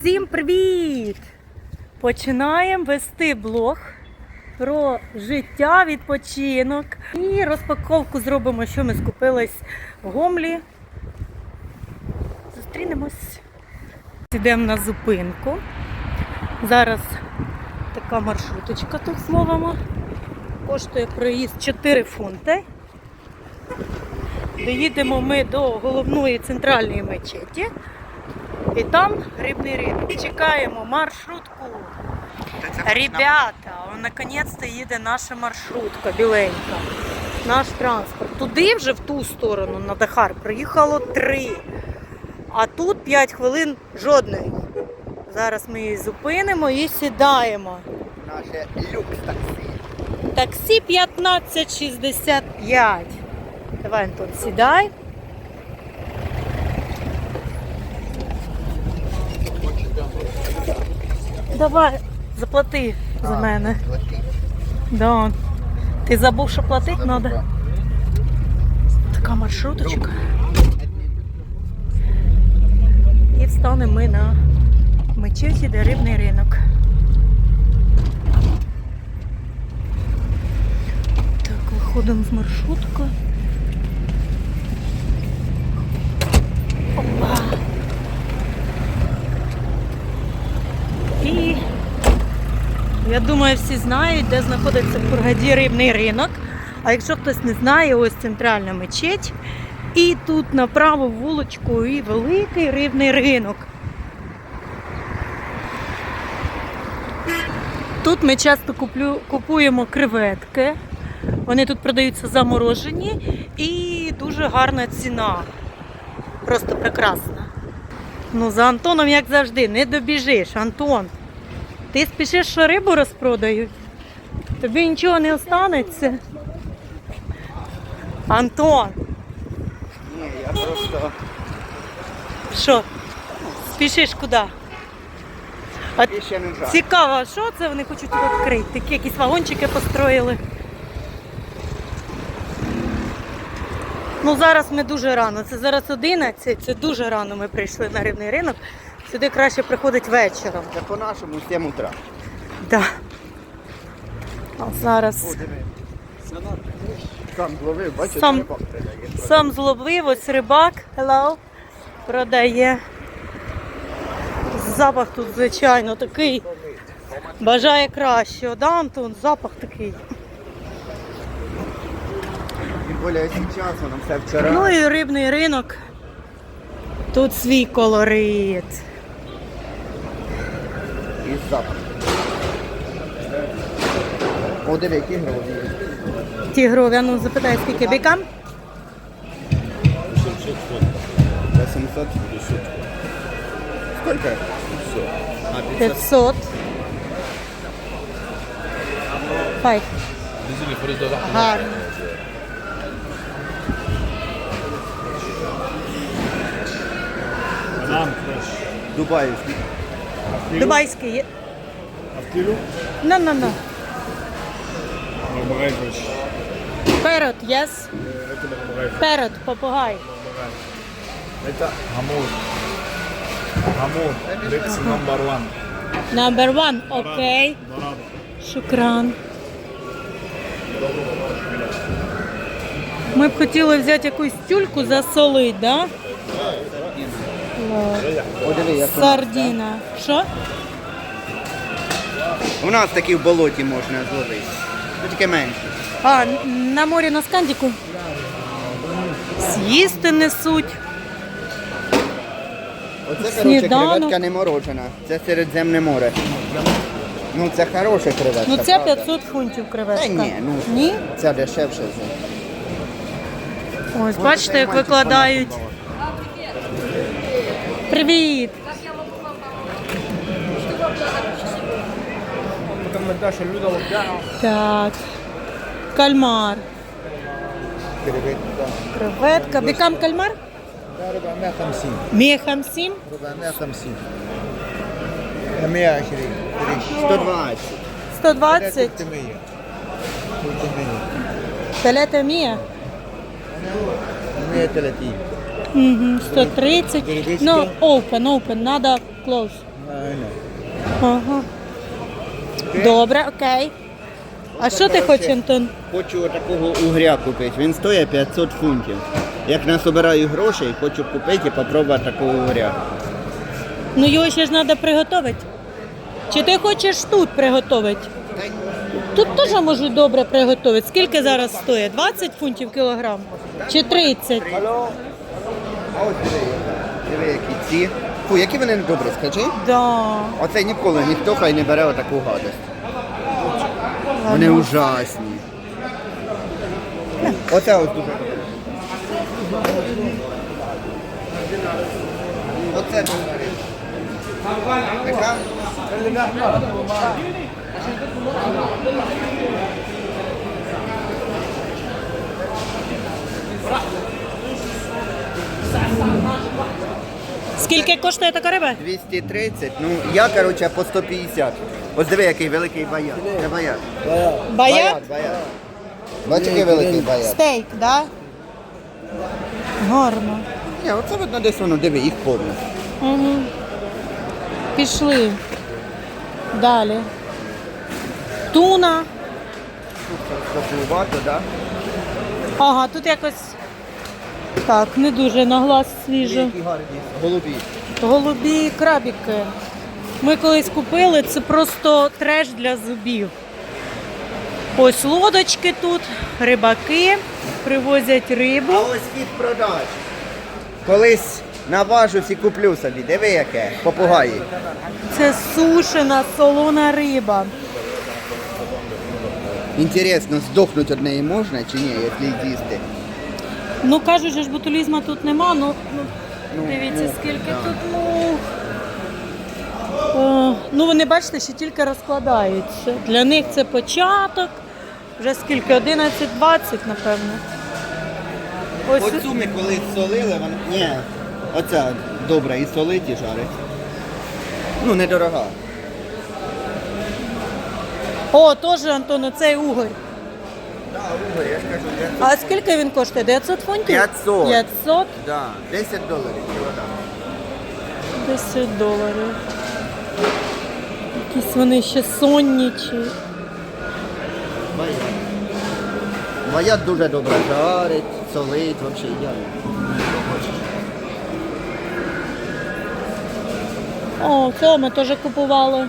Всім привіт! Починаємо вести блог про життя, відпочинок і розпаковку зробимо, що ми скупились в Гомлі. Зустрінемось. Йдемо на зупинку. Зараз така маршруточка тут словимо. Коштує проїзд 4 фунти. Доїдемо ми до головної центральної мечеті. І там рибний ринок. Чекаємо маршрутку. Ребята, наконець-то їде наша маршрутка біленька. Наш транспорт. Туди вже в ту сторону на Дахар проїхало три. А тут 5 хвилин жодної. Зараз ми її зупинимо і сідаємо. Наше люкс таксі. Таксі 1565. Давай, Антон, сідай. Давай, заплати за мене. Да. Ти забув, що платити треба? Така маршруточка. І встанемо ми на мечеті, де рибний ринок. Так, виходимо з маршрутки. Опа. І я думаю, всі знають, де знаходиться в Кургаді рибний ринок. А якщо хтось не знає, ось центральна мечеть. І тут направо вуличку і великий рибний ринок. Тут ми часто куплю, купуємо креветки. Вони тут продаються заморожені і дуже гарна ціна. Просто прекрасна. Ну, за Антоном, як завжди, не добіжиш. Антон, ти спішиш, що рибу розпродають? Тобі нічого не останеться. Антон, Ні, я просто що? Спішиш куди? А ще не. Цікаво, що це вони хочуть тут відкрити? Такі якісь вагончики построїли. Ну зараз ми дуже рано. Це зараз 11, це дуже рано ми прийшли на рибний ринок. Сюди краще приходить вечором. Це по-нашому 7 утра. Да. А зараз. Сам зловив, бачиш, Сам- рибак придає. сам зловив, ось рибак, hello, продає. Запах тут, звичайно, такий. Бажає кращого, да, Антон? Запах такий. Тим більше зараз, воно все вчора. Ну і рибний ринок. Тут свій колорит. І запах. О, диви, які гроші. Тігрові, а ну запитай, скільки бікам? 800. Сколько? 500. Файв. Гарно. Дубаївський. Дубайський є. В килю? На, на, на. Мармарайфиш. Перот, yes. Это мармарайфиш. Перот, попугай. Это гамон. Гамон. It's number one. Number one, окей. Дорадо. Шукран. Ми б хотіли взяти якусь тюльку засолити, да? О, диви, як у нас, Сардіна. Що? У нас такі в болоті можна зловити. Ну, Тільки менше. А, на морі на скандіку? З'їсти несуть. Оце, коротше, Сніданок. креветка не морожена. Це Середземне море. Ну, це хороша креветка. Ну це правда. 500 фунтів креветка. Та ні, ну. Ні? Це дешевше. Ось, бачите, як викладають. Привіт! Так. Кальмар. Креветка. Креветка. Бікам кальмар? 450 150. 450 120 120. 120. 300 Телета мія. 130 Угу, 130. Ну, open, open, надо close. Ага. Добре, окей. А що ти хочеш, Антон? Хочу такого угря купити. Він стоїть 500 фунтів. Як насобираю грошей, хочу купити і попробувати такого угря. Ну його ще ж треба приготувати. Чи ти хочеш тут приготувати? Тут теж можуть добре приготувати. Скільки зараз стоїть? 20 фунтів кілограм? Чи 30? А ось диви, диви, які ці. Фу, які вони добрі, скажи. Да. Оце ніколи ніхто хай не бере отаку гадость. Вони ужасні. Оце ось дуже. Оце. Така? Скільки коштує така риба? 230, ну я, короче, по 150. Ось диви, який великий баян. Це баян. Баят? баян. Бачиш, який великий баян. Стейк, да? Гарно. Ні, оце видно десь воно, диви, їх повно. Угу. Пішли. Далі. Туна. Тут Скоплювато, так? Ага, тут якось так, не дуже на глаз свіжо. Які гарні. Голубі. Голубі крабіки. Ми колись купили, це просто треш для зубів. Ось лодочки тут, рибаки привозять рибу. А ось від продаж. Колись наважусь і куплю собі. Диви яке, попугаї. Це сушена солона риба. Інтересно, здохнути од неї можна чи ні, якщо їх їсти? Ну кажуть, же ж ботулізму тут нема, ну, ну Ну, дивіться, ну, скільки да. тут мух. О, ну вони бачите, ще тільки розкладаються. Для них це початок. Вже скільки? 11-20, напевно. Ось Оцю ми колись солили, вона. Ні, оця добра і солить, і жарить. Ну, недорога. О, теж Антон, цей угорь. Так, Угор, я ж кажу, я... А скільки він коштує? 900 фунтів? 500. 500? Да, 10 доларів кілограм. 10 доларів. Якісь вони ще сонні чи. Баят. Баят дуже добре жарить, солить, взагалі я. О, цього ми теж купували.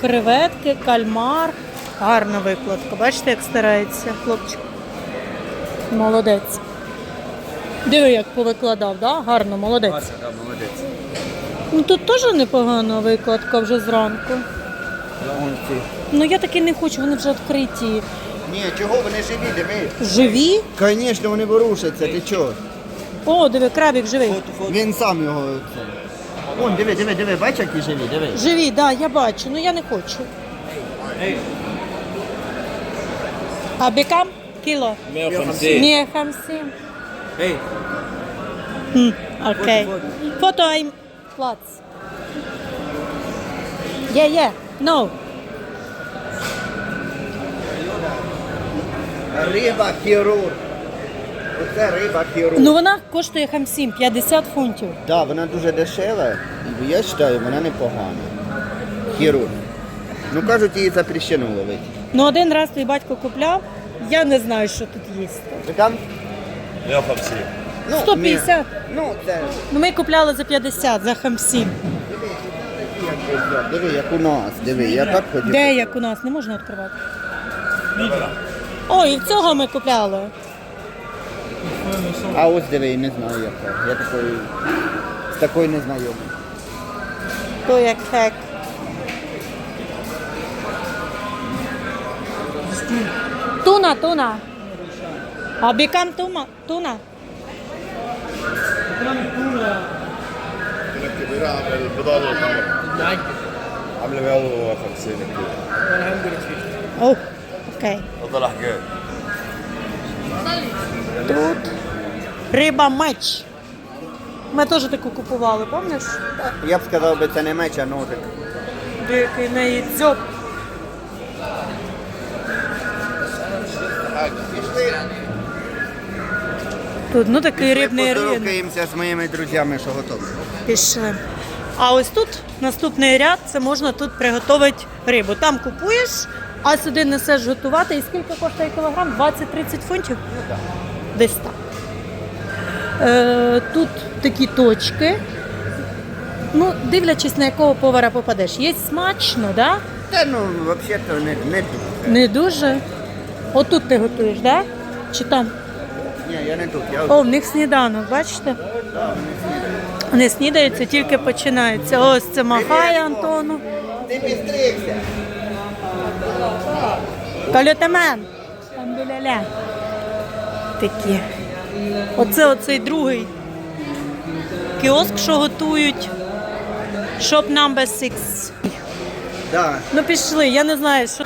Креветки, кальмар. Гарна викладка. Бачите, як старається хлопчик. Молодець. Диви, як повикладав, да? Гарно, молодець. Да, молодець. Ну тут теж непогана викладка вже зранку. Вон ці. Ну я таки не хочу, вони вже відкриті. Ні, чого вони живі, диви. Живі? Звісно, вони ворушаться, ти чого? О, диви, крабик живий. Він сам його. Це... Вон, диви, диви, диви, бачиш, які живі, диви. Живі, так, да, я бачу, ну я не хочу. А бікам? Кіло. 150 Ні, хамсім. Hey. Хм, окей. Фото айм плац. Є, є, no. Риба хірург. Оце риба хірург. Ну вона коштує хамсім, 50 фунтів. Так, вона дуже дешева, я вважаю, вона непогана. Хірург. Ну кажуть, її запрещено ловити. Ну один раз твій батько купляв, я не знаю, що тут. Ви там? 150 Ну, 150. Ну, це Ну ми купляли за 50, за хамсім. як, диви, як у нас. Диви, я так хотів. Де як у нас? Не можна відкривати. О, і в цього ми купляли. А ось диви, не знаю яка. Я такої з такою не знайомий. То як хек. Туна, туна. А бікам тума, туна. البضاعة عاملة 150 كيلو О, окей. تفضل حكاية Тут риба меч. Ми теж таку купували, пам'ятаєш? Я б сказав би, це не меч, а ножик. Дикий неї дзьоб. Тут ну такий рибний ринок. Поздоровкаємося з моїми друзями, що готові. Пішли. А ось тут наступний ряд це можна тут приготувати рибу. Там купуєш, а сюди несеш готувати. І скільки коштує кілограм? 20-30 фунтів? Десь так. Е, тут такі точки. Ну, дивлячись, на якого повара попадеш. Є смачно, так? Да? Та ну, взагалі-то не, не дуже. Не дуже. Отут ти готуєш, так? Да? Чи там? Ні, я не тут. Я О, в них сніданок, бачите? Вони снідаються, тільки починається. Ось це махає Антону. Ти підстригся. Кальотамен. Ля. Такі. Оце оцей другий кіоск, що готують. Shop number 6. Да. Ну пішли, я не знаю, що.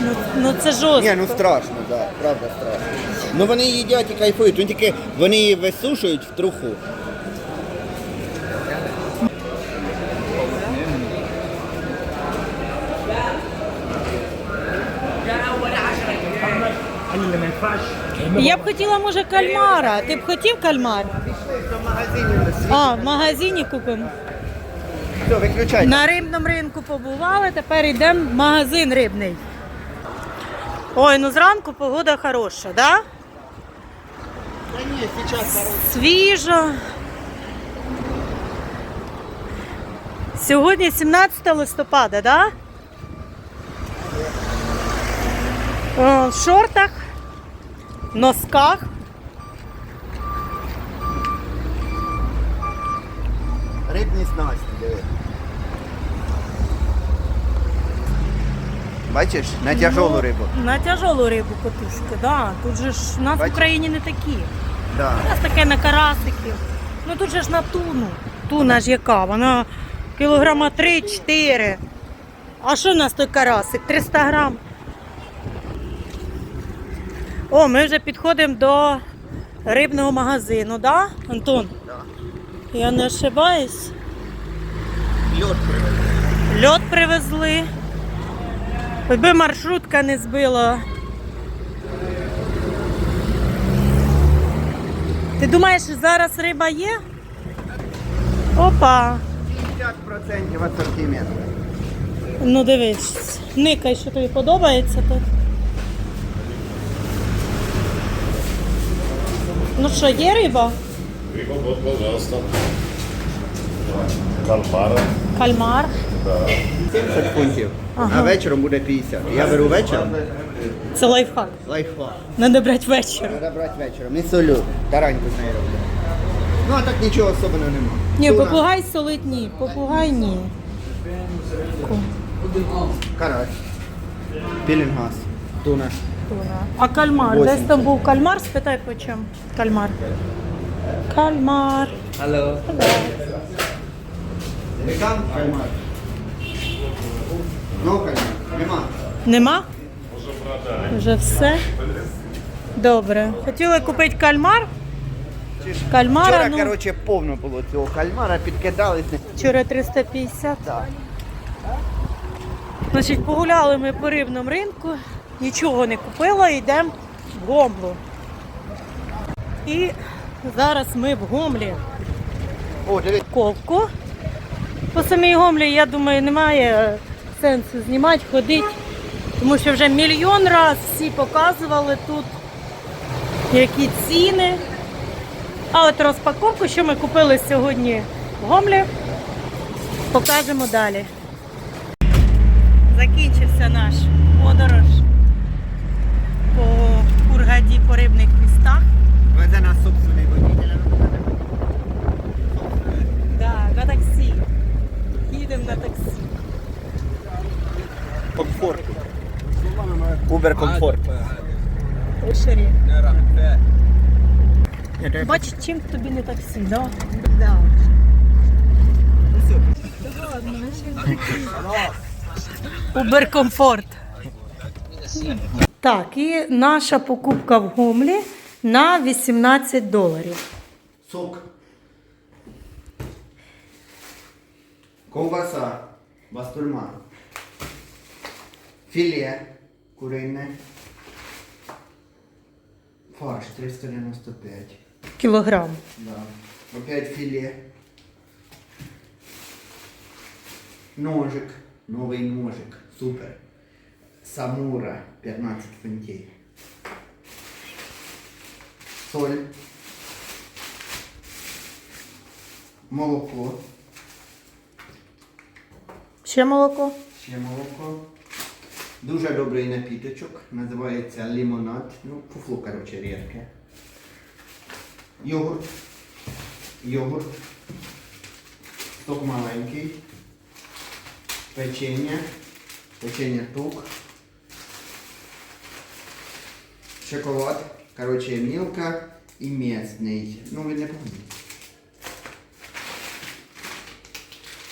Ну, ну це жорстко. Ні, ну страшно, да, правда страшно. Ну вони їдять і кайфують, ну тільки вони її висушують в труху. Я б хотіла, може, кальмара. Ти б хотів кальмар? А, в магазині купимо. Все. На рибному ринку побували, тепер йдемо в магазин рибний. Ой, ну зранку погода хороша, да? Та ні, зараз хорошо. Свіжо. Сьогодні 17 листопада, да? О, в шортах, носках. Рибні снасті, диви. Бачиш, на тяжолу рибу. На тяжолу рибу котушки, да. Тут же ж у нас Бачиш? в Україні не такі. Да. У нас таке на карасиків. Ну тут же ж на туну. Туна ж яка? Вона кілограма 3-4. А що у нас той карасик? 300 грам. О, ми вже підходимо до рибного магазину, да, Антон? Да. Я не ошибаюсь. Льот привезли. Льот привезли. Хоч би маршрутка не збила. Ти думаєш, зараз риба є? Опа. 50% асортименту. Ну дивись, никай, що тобі подобається тут. Ну що, є риба? Риба, вот, пожалуйста. Кальмара. Кальмар. 70 фунтів, Ага. а вечором буде 50. Я беру вечором, Це лайфхак. лайфхак. Надо брати вечір. Треба брати вечором. І солю. Тараньку з нею роблю. Ну а так нічого особливого нема. Ні, попугай солить ні. Попугай ні. Карась. Пілінгас. Туна. Туна. А кальмар? Десь там був кальмар, спитай по чому. Кальмар. Кальмар. Алло. Кальмар. Ну, кальмар. Нема. Нема? Вже все. Добре. Хотіли купити кальмар. Кальмара, Вчора, ну, коротше, повно було цього кальмара, підкидались. вчора 350. Так. Значить, погуляли ми по рибному ринку, нічого не купила, йдемо в Гомлу. І зараз ми в Гомлі. О. Ковку. По самій Гомлі, я думаю, немає сенсу знімати, ходити, тому що вже мільйон раз всі показували тут, які ціни. А от розпаковку, що ми купили сьогодні в Гомлі, покажемо далі. Закінчився наш подорож по Кургаді, по рибних містах. Веде нас собственний водитель. Да, на таксі. Їдемо на таксі. Комфорт. Убер комфорт. Шері. Бачиш, чим тобі не таксі, да? Убер комфорт. Так, і наша покупка в Гомлі на 18 доларів. Сок. Ковбаса. Бастурма. Філе. Курине. Фарш 395. Кілограм. Да. Опять філе. Ножик, новий ножик, супер. Самура 15 фунтів. Соль. Молоко. Ще молоко. Ще молоко. Дуже добрий напіточок. Називається лимонад. Ну, фуфло, короче, рідке. Йогурт. Йогурт. Сок маленький. Печення. Печення тук. Шоколад. Короче, мілка і м'ясний. Ну, ви не помните.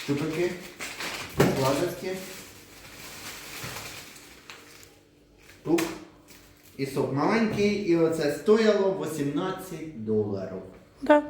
Штуки. Сладості. Тук. І сок маленький, і оце стояло 18 доларів. Да.